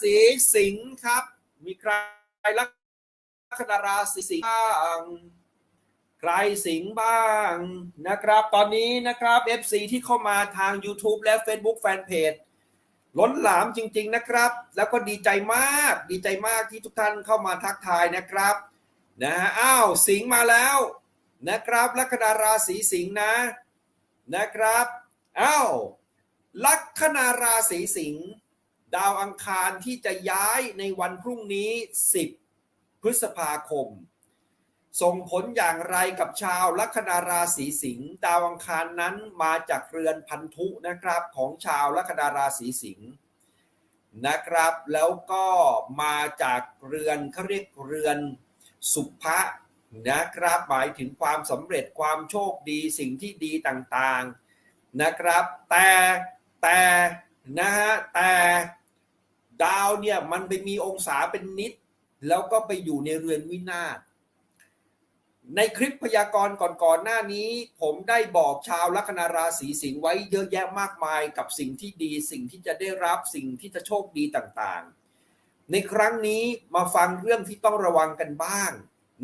ศีสิงห์ครับ มีใครลัคนาราศีสิงห์บ้างใครสิงห์บ้างนะครับ ตอนนี้นะครับ FC ที่เข้ามาทาง YouTube และ Facebook Fanpage ล้นหลามจริง ๆนะครับ แล้วก็ดีใจมากดีใจมากที่ทุกท่านเข้ามาทักทายนะครับนะฮะอ้าวสิงห์มาแล้วนะครับลัคนาราศีสิงห์นะนะครับอ้าวลัคนาราศีสิงห์ ดาวอังคารที่จะย้ายในวันพรุ่งนี้ 10 พฤษภาคม ส่งผลอย่างไรกับชาวลัคนาราศีสิงห์ดาวอังคารนั้นมาจากเรือนพันธุนะครับของชาวลัคนาราศีสิงห์นะครับ แล้วก็มาจากเรือนเขาเรียกเรือนสุภะนะครับหมายถึงความสำเร็จความโชคดีสิ่งที่ดีต่างๆนะครับ แต่แต่นะฮะแต่ ดาวเนี่ยมันไปมีองศาเป็นนิด แล้วก็ไปอยู่ในเรือนวินาศในคลิปพยากรณ์ก่อนๆหน้านี้ ผมได้บอกชาวลัคนาราศีสิงห์ไว้เยอะแยะมากมายกับสิ่งที่ดี สิ่งที่จะได้รับสิ่งที่จะโชคดีต่างๆ ในครั้งนี้มาฟังเรื่องที่ต้องระวังกันบ้าง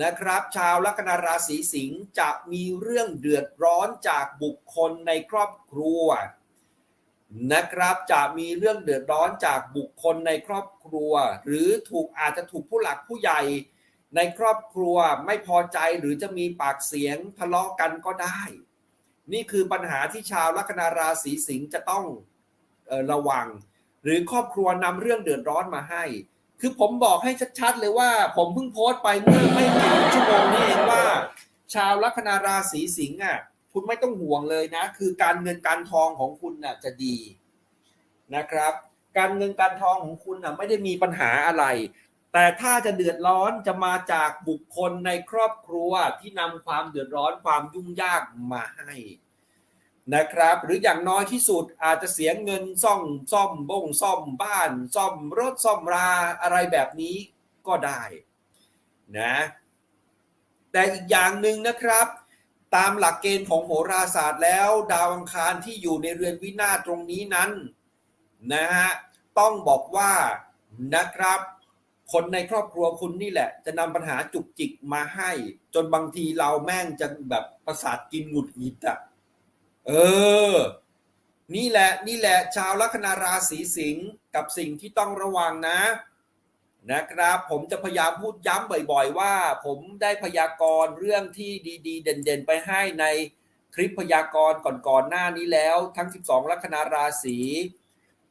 นะครับ ชาวลัคนาราศีสิงห์จะมีเรื่องเดือดร้อนจากบุคคลในครอบครัว นะครับจะมีเรื่องเดือดร้อนจากบุคคลในครอบครัว หรือถูกอาจจะถูกผู้หลักผู้ใหญ่ในครอบครัวไม่พอใจหรือจะมีปากเสียงทะเลาะกันก็ได้ นี่คือปัญหาที่ชาวลัคนาราศีสิงห์จะต้องออระวัง หรือครอบครัวนำเรื่องเดือดร้อนมาให้ คือผมบอกให้ชัดๆเลยว่า ผมเพิ่งโพสต์ไปเมื่อไม่กี่ชั่วโมงนี้เองว่า ชาวลัคนาราศีสิงห์อะ คุณไม่ต้องห่วงเลยนะ คือการเงินการทองของคุณน่ะจะดีนะครับ การเงินการทองของคุณน่ะไม่ได้มีปัญหาอะไร แต่ถ้าจะเดือดร้อนจะมาจากบุคคลในครอบครัวที่นำความเดือดร้อนความยุ่งยากมาให้นะครับ หรืออย่างน้อยที่สุดอาจจะเสียเงินซ่อมซ่อมบ้งซ่อมบ้าน ซ่อมรถซ่อมราอะไรแบบนี้ก็ได้นะแต่อีกอย่างหนึ่งนะครับ ตามหลักเกณฑ์ของโหราศาสตร์แล้ว ดาวอังคารที่อยู่ในเรือนวินาศตรงนี้นั้นนะฮะต้องบอกว่านะครับ คนในครอบครัวคุณนี่แหละ จะนำปัญหาจุกจิกมาให้ จนบางทีเราแม่งจะแบบประสาทกินหงุดหงิดอะเออ นี่แหละนี่แหละชาวลัคนาราศีสิงห์กับสิ่งที่ต้องระวังนะ นะครับ ผมจะพยายามพูดย้ำบ่อยๆว่า ผมได้พยากรณ์เรื่องที่ดีๆ เด่นๆ ไปให้ในคลิปพยากรณ์ก่อนๆหน้านี้แล้ว ทั้ง 12 ลัคนาราศี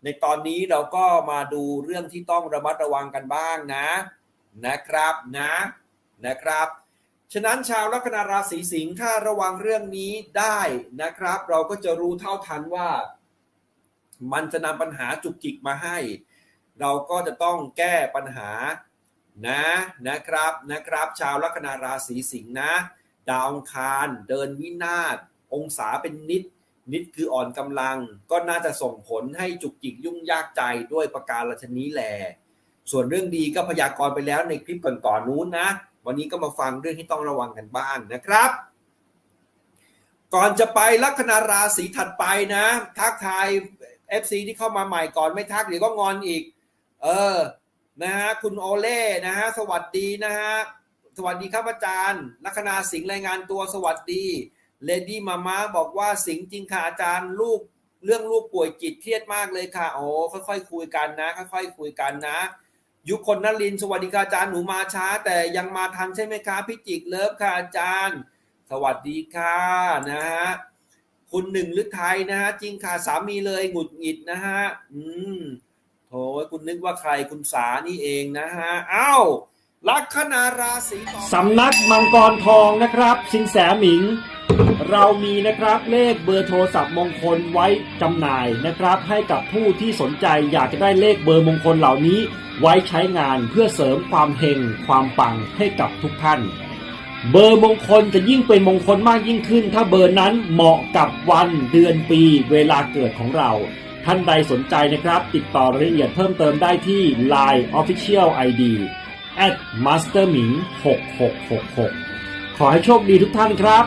ในตอนนี้เราก็มาดูเรื่องที่ต้องระมัดระวังกันบ้างนะ นะครับนะนะครับฉะนั้นชาวลัคนาราศีสิงห์ถ้าระวังเรื่องนี้ได้นะครับ เราก็จะรู้เท่าทันว่า มันจะนำปัญหาจุกจิกมาให้ เราก็จะต้องแก้ปัญหานะนะครับนะครับ ชาวลัคนาราศีสิงห์นะ ดาวองคารเดินวินาศองศาเป็นนิด นิดคืออ่อนกำลัง ก็น่าจะส่งผลให้จุกจิกยุ่งยากใจด้วยประการละชนี้แหลส่วนเรื่องดีก็พยากรณ์ไปแล้วในคลิปก่อนๆนู้นนะ วันนี้ก็มาฟังเรื่องที่ต้องระวังกันบ้างนะครับ ก่อนจะไปลัคนาราศีถัดไปนะ ทักทาย FC ที่เข้ามาใหม่ก่อนไม่ทักเดี๋ยวก็งอนอีก เออนะฮะคุณโอเล่นะฮะสวัสดีนะฮะสวัสดีครับอาจารย์ลัคนาสิงห์รายงานตัวสวัสดีเลดี้มาม่าบอกว่าสิงห์จริงค่ะอาจารย์ลูกเรื่องลูกป่วยจิตเครียดมากเลยค่ะโอ้ค่อยๆคุยกันนะ ค่อยๆคุยกันนะ ยุคนนลินสวัสดีค่ะอาจารย์หนูมาช้า แต่ยังมาทันใช่ไหมคะพี่จิกเลิฟค่ะอาจารย์ สวัสดีค่ะนะฮะคุณหนึ่งหรือไทยนะฮะจริงค่ะสามีเลยหงุดหงิดนะฮะอืม โถคุณนึกว่าใครคุณสานี่เองนะฮะอ้าวลัคนาราศีต่อสำนักมังกรทองนะครับ สินแสหมิง เรามีนะครับเลขเบอร์โทรศัพท์มงคลไว้จำหน่ายนะครับ ให้กับผู้ที่สนใจอยากจะได้เลขเบอร์มงคลเหล่านี้ ไว้ใช้งานเพื่อเสริมความเฮงความปังให้กับทุกท่าน เบอร์มงคลจะยิ่งเป็นมงคลมากยิ่งขึ้น ถ้าเบอร์นั้นเหมาะกับวันเดือนปีเวลาเกิดของเรา ท่านใดสนใจนะครับ ติดต่อรายละเอียดเพิ่มเติมได้ที่ Line Official ID at masterming 6666 ขอให้โชคดีทุกท่านครับ